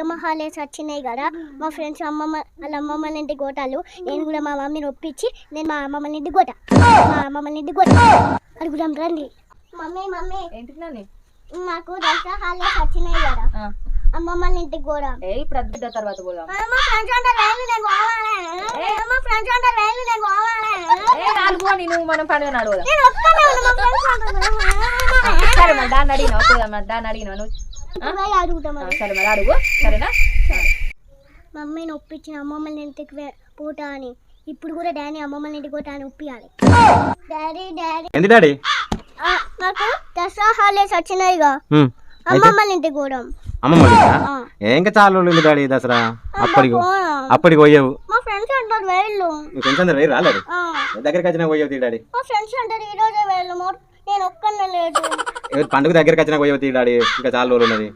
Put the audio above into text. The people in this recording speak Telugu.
బతుకమ్మ హాలిడేస్ వచ్చినాయి కదా. మా ఫ్రెండ్స్ అమ్మమ్మ వాళ్ళ అమ్మమ్మ ఇంటికి కొట్టాలు నేను కూడా మా మమ్మీని ఒప్పించి నేను మా అమ్మమ్మ ఇంటికి కొట్ట మా అమ్మమ్మ ఇంటికి కొట్ట అడుగుదాం రండి. Mummy mummy. మాకు దసరా హాలిడేస్ వచ్చినాయి కదా. అమ్మమ్మ ఇంటికి కూడా ఏ ఇప్పుడు అద్దుట తర్వాత పోదాం. మా ఫ్రెండ్స్ అంటే రైలు నేను పోవాలి. మా ఫ్రెండ్స్ అంటే రైలు నేను పోవాలి. ఏ నాలుగు అని నువ్వు మనం పండుగ నడువుదాం నేను ఒక్కనే ఉన్నా, మా ఫ్రెండ్స్ అంటున్నారు. సరే మరి దాన్ని అడిగినావు? పోదాం మరి దాన్ని అడిగినావు నువ్వు? పోయి అడుగుతాం ఆ, సరే మరి అడుగు. సరేనా? ఆ. మమ్మీని ఒప్పించిన అమ్మమ్మ ఇంటికి పోతా అని. ఇప్పుడు కూడా డాడీ అమ్మమ్మ ఇంటికి పోతా అని ఒప్పియాలి. Daddy daddy. నాకు దసరా హాలిడేస్ వచ్చినాయిగా ఉమ్, అమ్మమ్మ ఇంటికి అమ్మమ్మ. ఏ ఇంకా చాలా రోజులు ఉంది డాడీ దసరా? అప్పటికి. అప్పటికి పోయావు. మా ఫ్రెండ్స్ అంటారు వెళ్ళు. నీ ఫ్రెండ్స్ అందరు వేరు రాలేదు దగ్గరికి వచ్చినా పోయావు డాడీ. మా ఫ్రెండ్స్ అంటారు ఈ రోజే వెళ్ళు మో- నేను ఒక్కనే లేదు ఎవరు పండుగ దగ్గరికి వచ్చినా పోయేది తీ డాడీ? ఇంకా చాలా రోజులు ఉన్నది.